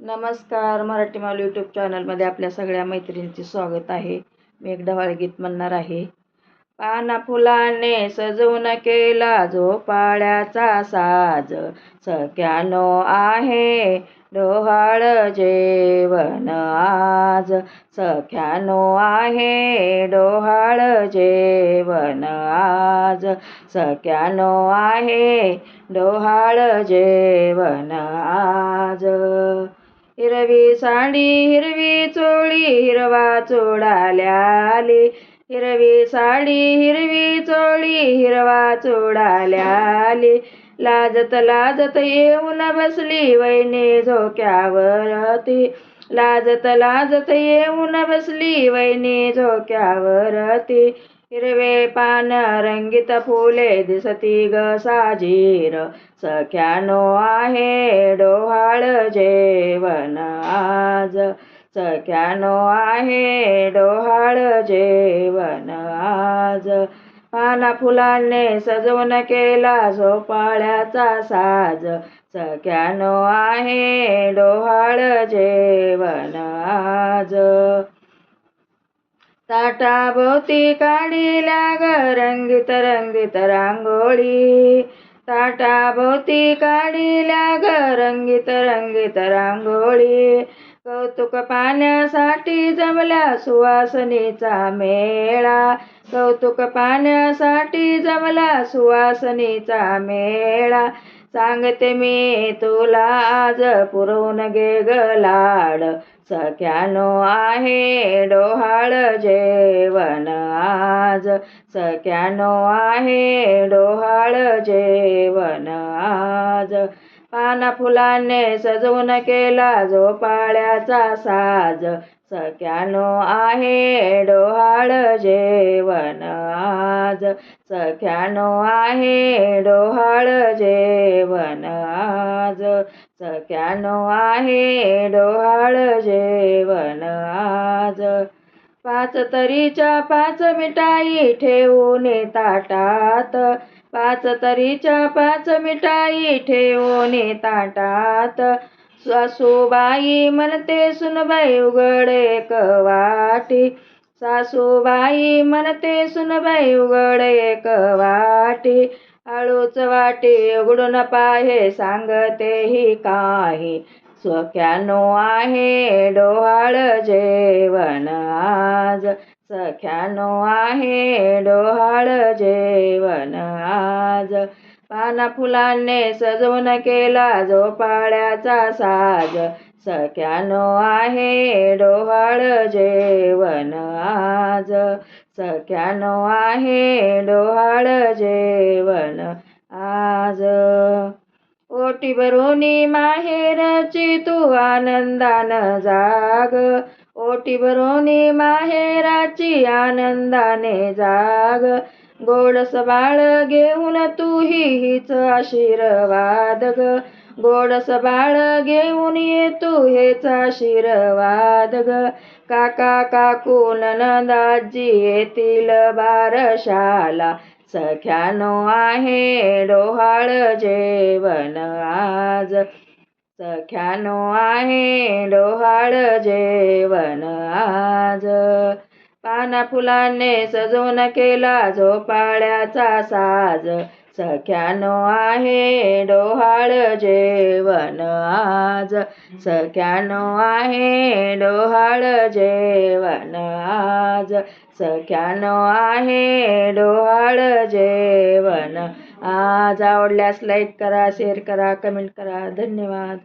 नमस्कार मराठी माल यूट्यूब चॅनलमध्ये आपल्या सगळ्या मैत्रिणींचे स्वागत आहे. मी एक ढवाळ गीत म्हणणार आहे. पाना फुलाने सजवून केला झोपाळ्याचा साज. सख्यानो आहे डोहाळ जेवण आज. सख्यानो आहे डोहाळ जेवण आज. सख्यानो आहे डोहाळ जेवण आज. हिरवी साडी हिरवी चोळी हिरवा चोडाल्याले हिरवी साडी हिरवी चोळी हिरवा चोडाल्याली लाजत लाजत येऊन बसली वैने झोक्यावरती लाजत लाजत येऊन बसली वैने झोक्यावरती हिरवे पान रंगीत फुले दिसती ग साजीर. सख्यानो आहे डोहाळ जेवण आज. सख्यानो आहे डोहाळ जेवण आज. पाना फुलांनी सजवून केला झोपाळ्याचा साज. सख्यानो आहे डोहाळ जेवण आज. ताटाभोवती काढिला ग रंगीत रंगीत रांगोळी. ताटाभोवती काढिला ग रंगीत रंगीत रांगोळी. कौतुक पाण्यासाठी जमल्या सुवासनीचा मेळा. कौतुक पाण्यासाठी जमला सुवासनीचा मेळा. सांगते मी तुला आज पुरवून गे गलाड सख्यानो आहे डोहाळ जेवण आज. सख्यानो आहे डोहाळ जेवण आज. पाना फुलाने सजवून केला झोपाळ्याचा साज. सख्यानो आहे डोहाळ जेवण आज. सख्यानो आहे डोहाळ जेवण आज. सख्यानो आहे डोहाळ जेवण आज. पाच तरीच्या पाच मिठाई ठेवून ताटात. पाच तरीच्या पाच मिठाई ठेवून ताटात. सासूबाई म्हणते सुनबाई उघड एक वाटी. सासूबाई म्हणते सुनबाई उघड एक वाटी. हळूच वाटी उघडून पाहे सांगते ही काही. सख्यानो आहे डोहाळ जेवण आज. सख्यानो आहे डोहाळ जेवण आज. पाना फुलांनी सजवून केला झोपाळ्याचा साज. सख्यानो आहे डोहाळ जेवण आज. सख्यानो आहे डोहाळ जेवण आज. ओटी भरोनी माहेरची तू आनंदान जाग. ओटी भरोनी माहेराची आनंदाने जाग. गोडस बाळ घेऊन तू हीच आशीर्वाद ग. गोडस बाळ घेऊन ये तू हेच आशीर्वाद ग. काका काकू ननदाजी येतील बारशाला. सख्यानो आहे डोहाळ जेवण आज. सख्यानो आहे डोहाळ जेवण आज. पाना फुलाने सजवून केला झोपाळ्याचा साज. सख्यानो आहे डोहाळ जेवण आज. सख्यानो आहे डोहाळ जेवण आज. सख्यानो आहे डोहाळ जेवण आज. आवडल्यास लाईक करा शेअर करा कमेंट करा. धन्यवाद.